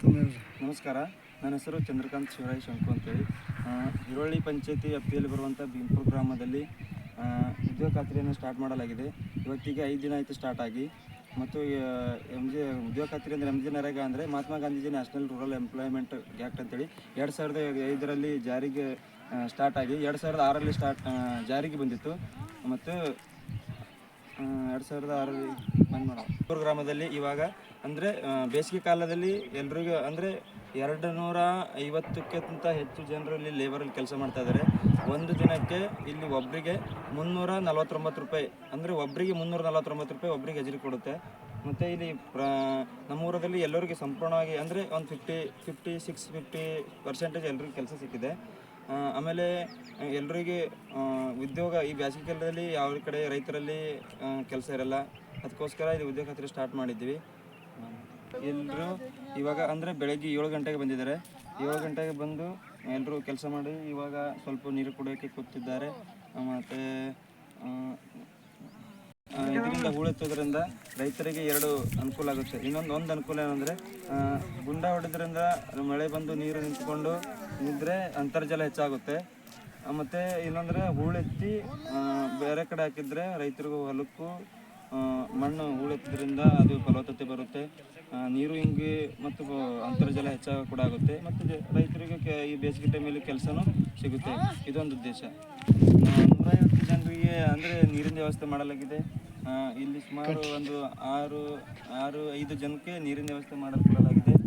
ನಮಸ್ಕಾರ. ನನ್ನ ಹೆಸರು ಚಂದ್ರಕಾಂತ್ ಶಿವರಾಯ್ ಶಂಕು ಅಂತೇಳಿ. ಹಿರೋಳ್ಳಿ ಪಂಚಾಯತಿ ವ್ಯಾಪ್ತಿಯಲ್ಲಿ ಬರುವಂಥ ಭೀಮ್ಪುರ ಗ್ರಾಮದಲ್ಲಿ ಉದ್ಯೋಗ ಖಾತ್ರಿಯನ್ನು ಸ್ಟಾರ್ಟ್ ಮಾಡಲಾಗಿದೆ. ಇವತ್ತಿಗೆ ಐದು ದಿನ ಆಯಿತು ಸ್ಟಾರ್ಟ್ ಆಗಿ. ಮತ್ತು ಎಂ ಜಿ ಉದ್ಯೋಗ ಖಾತ್ರಿ ಅಂದರೆ ಎಂ ಜಿ ನರೇಗಾ ಅಂದರೆ Mahatma Gandhiji national rural employment act ಅಂತೇಳಿ. ಎರಡು ಸಾವಿರದ ಐದರಲ್ಲಿ ಜಾರಿಗೆ ಸ್ಟಾರ್ಟ್ ಆಗಿ. ಎರಡು ಸಾವಿರದ ಆರರಲ್ಲಿ ಸ್ಟಾರ್ಟ್ ಜಾರಿಗೆ ಬಂದಿತ್ತು. ಮತ್ತು ಎರಡು ಸಾವಿರದ ಆರರಲ್ಲಿ ಬಂದ್ ಮಾಡೋ ಊರು ಗ್ರಾಮದಲ್ಲಿ ಇವಾಗ, ಅಂದರೆ ಬೇಸಿಗೆ ಕಾಲದಲ್ಲಿ ಎಲ್ರಿಗೂ, ಅಂದರೆ ಎರಡು ನೂರ ಐವತ್ತಕ್ಕಿಂತ ಹೆಚ್ಚು ಜನರು ಇಲ್ಲಿ ಲೇಬರಲ್ಲಿ ಕೆಲಸ ಮಾಡ್ತಾ ಇದ್ದಾರೆ ಒಂದು ದಿನಕ್ಕೆ ಇಲ್ಲಿ ಒಬ್ಬರಿಗೆ ಮುನ್ನೂರ ನಲವತ್ತೊಂಬತ್ತು ರೂಪಾಯಿ, ಅಂದರೆ ಒಬ್ಬರಿಗೆ ಮುನ್ನೂರ ನಲವತ್ತೊಂಬತ್ತು ರೂಪಾಯಿ ಒಬ್ಬರಿಗೆ ಹೆಜರಿ ಕೊಡುತ್ತೆ. ಮತ್ತು ಇಲ್ಲಿ ಪ್ರ ನಮ್ಮ ಊರಲ್ಲಿ ಎಲ್ಲರಿಗೆ ಸಂಪೂರ್ಣವಾಗಿ, ಅಂದರೆ, ಒಂದು fifty fifty six fifty percentage ಎಲ್ರಿಗೂ ಕೆಲಸ ಸಿಕ್ಕಿದೆ. ಆಮೇಲೆ ಎಲ್ಲರಿಗೆ ಉದ್ಯೋಗ ಈ ಬೇಸಿಗೆ ಕಾಲದಲ್ಲಿ ಯಾವ ಕಡೆ ರೈತರಲ್ಲಿ ಕೆಲಸ ಇರಲ್ಲ. ಅದಕ್ಕೋಸ್ಕರ ಇದು ಉದ್ಯೋಗ ಖಾತ್ರಿ ಸ್ಟಾರ್ಟ್ ಮಾಡಿದ್ವಿ. ಎಲ್ಲರೂ ಇವಾಗ ಅಂದರೆ ಬೆಳಗ್ಗೆ ಏಳು ಗಂಟೆಗೆ ಬಂದಿದ್ದಾರೆ. ಏಳು ಗಂಟೆಗೆ ಬಂದು ಎಲ್ಲರೂ ಕೆಲಸ ಮಾಡಿ ಇವಾಗ ಸ್ವಲ್ಪ ನೀರು ಕುಡಿಯೋಕ್ಕೆ ಕೂತಿದ್ದಾರೆ. ಮತ್ತು ಇದರಿಂದ ಹೂಳೆತ್ತೋದ್ರಿಂದ ರೈತರಿಗೆ ಎರಡು ಅನುಕೂಲ ಆಗುತ್ತೆ. ಇನ್ನೊಂದು ಒಂದು ಅನುಕೂಲ ಏನಂದರೆ ಗುಂಡ ಹೊಡೆದ್ರಿಂದ ಮಳೆ ಬಂದು ನೀರು ನಿಂತ್ಕೊಂಡು ನಿಂತರೆ ಅಂತರ್ಜಲ ಹೆಚ್ಚಾಗುತ್ತೆ. ಮತ್ತು ಇನ್ನೊಂದರೆ ಹೂಳೆತ್ತಿ ಬೇರೆ ಕಡೆ ಹಾಕಿದ್ರೆ ರೈತರಿಗೂ ಹೊಲಕ್ಕೂ ಮಣ್ಣು ಹೂಳೆತ್ತಿದ್ರಿಂದ ಅದು ಫಲವತ್ತತೆ ಬರುತ್ತೆ. ನೀರು ಹಿಂಗೆ ಮತ್ತು ಅಂತರ್ಜಲ ಹೆಚ್ಚಾಗ ಕೂಡ ಆಗುತ್ತೆ. ಮತ್ತು ರೈತರಿಗೆ ಕೆ- ಈ ಬೇಸಿಗೆ ಟೈಮಲ್ಲಿ ಕೆಲಸನೂ ಸಿಗುತ್ತೆ. ಇದೊಂದು ಉದ್ದೇಶ. ನೂರೈವತ್ತು ಜನರಿಗೆ ಅಂದರೆ ನೀರಿನ ವ್ಯವಸ್ಥೆ ಮಾಡಲಾಗಿದೆ. ಇಲ್ಲಿ ಸುಮಾರು ಒಂದು ಆರು ಆರು ಐದು ಜನಕ್ಕೆ ನೀರಿನ ವ್ಯವಸ್ಥೆ ಮಾಡಲ್ಪಡಲಾಗಿದೆ